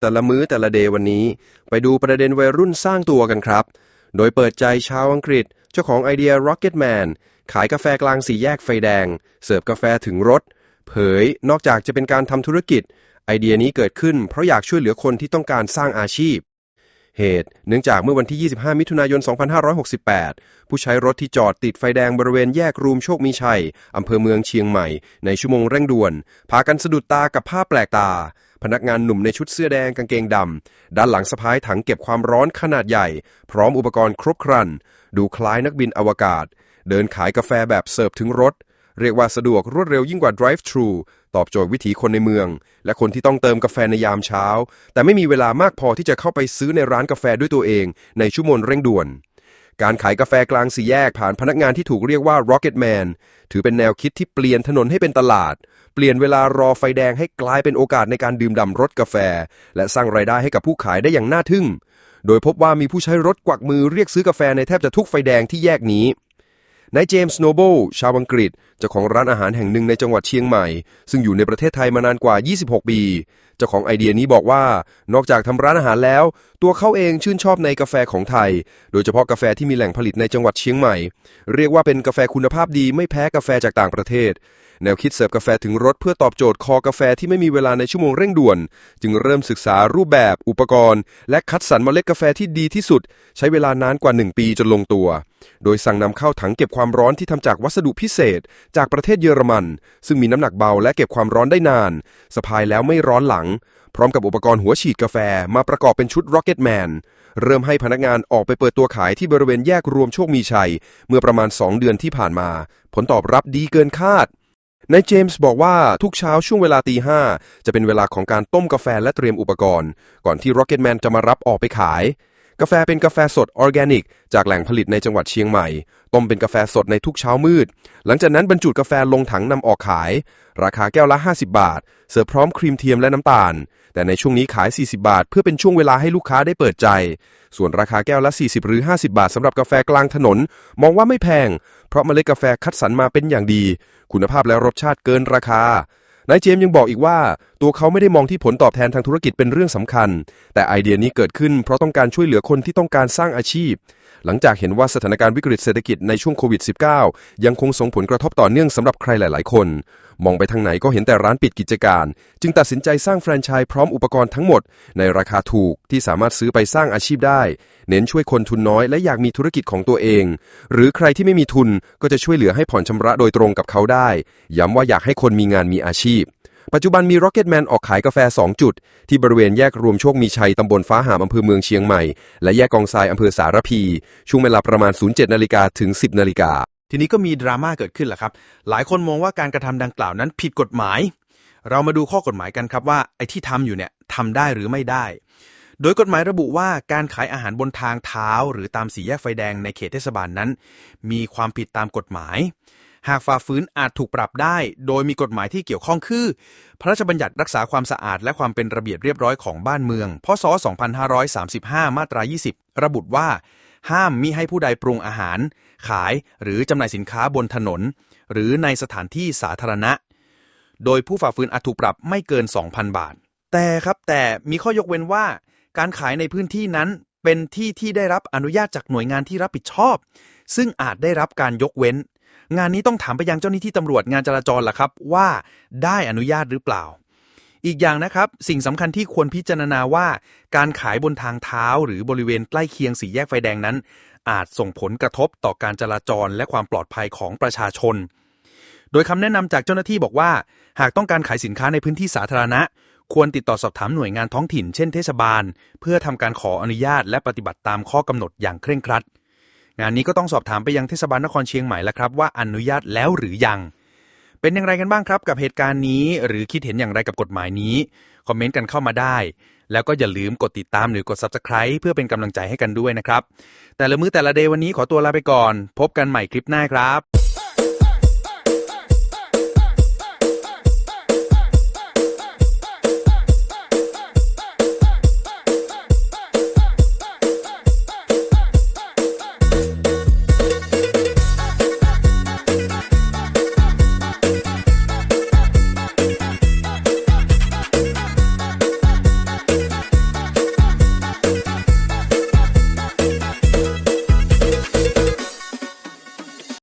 แต่ละมื้อแต่ละเดย์วันนี้ ไปดูประเด็นวัยรุ่นสร้างตัวกันครับ โดยเปิดใจชาวอังกฤษ เจ้าของไอเดีย Rocket Man ขายกาแฟกลางสี่แยกไฟแดง เสิร์ฟกาแฟถึงรถ เผย นอกจากจะเป็นการทำธุรกิจ ไอเดียนี้เกิดขึ้นเพราะอยากช่วยเหลือคนที่ต้องการสร้างอาชีพ เหตุ เนื่องจากเมื่อวันที่ 25 มิถุนายน 2568 ผู้ใช้รถที่จอดติดไฟแดงบริเวณแยกรูมโชคมีชัยอำเภอเมืองเชียงใหม่ ในชั่วโมงเร่งด่วน พากันสะดุดตากับภาพแปลกตา พนักงานหนุ่มในชุดเสื้อแดงกางเกงดำด้านหลังสะพายถังเก็บความร้อนขนาดใหญ่ พร้อมอุปกรณ์ครบครัน ดูคล้ายนักบินอวกาศ เดินขายกาแฟแบบเสิร์ฟถึงรถ เรียกว่าสะดวกรวดเร็วยิ่งกว่า drive thru ตอบโจทย์วิถีคนในเมือง และคนที่ต้องเติมกาแฟในยามเช้า แต่ไม่มีเวลามากพอที่จะเข้าไปซื้อในร้านกาแฟด้วยตัวเอง ในชั่วโมงเร่งด่วนการขายกาแฟกลางสี่แยกผ่านพนักงานที่ถูกเรียกว่า Rocket Man ถือเป็นแนวคิดที่เปลี่ยนถนนให้เป็นตลาด เปลี่ยนเวลารอไฟแดงให้กลายเป็นโอกาสในการดื่มด่ำรสกาแฟ และสร้างรายได้ให้กับผู้ขายได้อย่างน่าทึ่ง โดยพบว่ามีผู้ใช้รถกวักมือเรียกซื้อกาแฟในแทบจะทุกไฟแดงที่แยกนี้นายเจมส์โนเบิลชาวอังกฤษเจ้าของร้านอาหารแห่งหนึ่งในจังหวัดเชียงใหม่ ซึ่งอยู่ในประเทศไทยมานานกว่า 26 ปี เจ้าของไอเดียนี้บอกว่า นอกจากทำร้านอาหารแล้ว ตัวเขาเองชื่นชอบในกาแฟของไทย โดยเฉพาะกาแฟที่มีแหล่งผลิตในจังหวัดเชียงใหม่ เรียกว่าเป็นกาแฟคุณภาพดีไม่แพ้กาแฟจากต่างประเทศ แนวคิดเสิร์ฟกาแฟถึงรถเพื่อตอบโจทย์คอกาแฟที่ไม่มีเวลาในชั่วโมงเร่งด่วน จึงเริ่มศึกษารูปแบบ อุปกรณ์ และคัดสรรเมล็ดกาแฟที่ดีที่สุด ใช้เวลานานกว่า 1 ปีจนลงตัว โดยสั่งนำเข้าถังเก็บความร้อนที่ทำจากวัสดุพิเศษ จากประเทศเยอรมัน ซึ่งมีน้ำหนักเบาและเก็บความร้อนได้นาน สะพายแล้วไม่ร้อนหลัง พร้อมกับอุปกรณ์หัวฉีดกาแฟมาประกอบเป็นชุด Rocket Man เริ่มให้พนักงานออกไปเปิดตัวขายที่บริเวณแยกรวมโชคมีชัย เมื่อประมาณ 2 เดือนที่ผ่านมา ผลตอบรับดีเกินคาด นายเจมส์บอกว่าทุกเช้าช่วงเวลาตีห้าจะเป็นเวลาของการต้มกาแฟและเตรียมอุปกรณ์ ก่อนที่ Rocket Man จะมารับออกไปขาย กาแฟเป็นกาแฟสดออร์แกนิก จากแหล่งผลิตในจังหวัดเชียงใหม่ ต้มเป็นกาแฟสดในทุกเช้ามืด หลังจากนั้นบรรจุกาแฟลงถังนำออกขาย ราคาแก้วละ 50 บาท เสิร์ฟพร้อมครีมเทียมและน้ำตาล แต่ในช่วงนี้ขาย 40 บาท เพื่อเป็นช่วงเวลาให้ลูกค้าได้เปิดใจ ส่วนราคาแก้วละ 40 หรือ 50 บาทสำหรับกาแฟกลางถนน มองว่าไม่แพง เพราะเมล็ดกาแฟคัดสรรมาเป็นอย่างดี คุณภาพและรสชาติเกินราคานายเจมส์ยังบอกอีกว่า ตัวเขาไม่ได้มองที่ผลตอบแทนทางธุรกิจเป็นเรื่องสำคัญ แต่ไอเดียนี้เกิดขึ้นเพราะต้องการช่วยเหลือคนที่ต้องการสร้างอาชีพ หลังจากเห็นว่าสถานการณ์วิกฤตเศรษฐกิจในช่วงโควิด -19 ยังคงส่งผลกระทบต่อเนื่องสำหรับใครหลาย ๆ คน มองไปทางไหนก็เห็นแต่ร้านปิดกิจการ จึงตัดสินใจสร้างแฟรนไชส์พร้อมอุปกรณ์ทั้งหมด ในราคาถูกที่สามารถซื้อไปสร้างอาชีพได้ เน้นช่วยคนทุนน้อยและอยากมีธุรกิจของตัวเอง หรือใครที่ไม่มีทุนก็จะช่วยเหลือให้ผ่อนชำระโดยตรงกับเขาได้ ย้ำว่าอยากให้คนมีงานมีอาชีพ ปัจจุบันมี Rocket Man ออกขายกาแฟ 2 จุด ที่บริเวณแยกรวมโชคมีชัย ตำบลฟ้าหามอำเภอเมืองเชียงใหม่ และแยกกองทรายอำเภอสารพี ช่วงเวลาประมาณ 07นาฬิกาถึง 10นาฬิกา ทีนี้ก็มีดราม่าเกิดขึ้นแหละครับ หลายคนมองว่าการกระทำดังกล่าวนั้นผิดกฎหมาย เรามาดูข้อกฎหมายกันครับว่าไอ้ที่ทำอยู่เนี่ยทำได้หรือไม่ได้ โดยกฎหมายระบุว่าการขายอาหารบนทางเท้า หรือตามสี่แยกไฟแดงในเขตเทศบาลนั้น มีความผิดตามกฎหมาย หากฝ่าฝืนอาจถูกปรับได้ โดยมีกฎหมายที่เกี่ยวข้องคือ พระราชบัญญัติรักษาความสะอาดและความเป็นระเบียบเรียบร้อยของบ้านเมือง พศ 2535 มาตรา 20 ระบุว่า ห้ามมิให้ผู้ใดปรุงอาหาร ขายหรือจำหน่ายสินค้าบนถนน หรือในสถานที่สาธารณะ โดยผู้ฝ่าฝืนอาจถูกปรับไม่เกิน 2,000 บาท แต่ครับแต่มีข้อยกเว้นว่า การขายในพื้นที่นั้นเป็นที่ที่ได้รับอนุญาตจากหน่วยงานที่รับผิดชอบ ซึ่งอาจได้รับการยกเว้น งานนี้ต้องถามไปยังเจ้าหน้าที่ตำรวจงานจราจรล่ะครับ ว่าได้อนุญาตหรือเปล่า อีกอย่างนะครับ สิ่งสำคัญที่ควรพิจารณาว่า การขายบนทางเท้าหรือบริเวณใกล้เคียงสี่แยกไฟแดงนั้น อาจส่งผลกระทบต่อการจราจรและความปลอดภัยของประชาชน โดยคำแนะนำจากเจ้าหน้าที่บอกว่า หากต้องการขายสินค้าในพื้นที่สาธารณะ ควรติดต่อสอบถามหน่วยงานท้องถิ่นเช่นเทศบาล เพื่อทำการขออนุญาตและปฏิบัติตามข้อกำหนดอย่างเคร่งครัด งานนี้ก็ต้องสอบถามไปยังเทศบาลนครเชียงใหม่แล้วครับว่าอนุญาตแล้วหรือยัง เป็นอย่างไรกันบ้างครับกับเหตุการณ์นี้ หรือคิดเห็นอย่างไรกับกฎหมายนี้ คอมเมนต์กันเข้ามาได้ แล้วก็อย่าลืมกดติดตามหรือกด Subscribe เพื่อเป็นกำลังใจให้กันด้วยนะครับ แต่ละมื้อแต่ละเดย์วันนี้ขอตัวลาไปก่อน พบกันใหม่คลิปหน้าครับ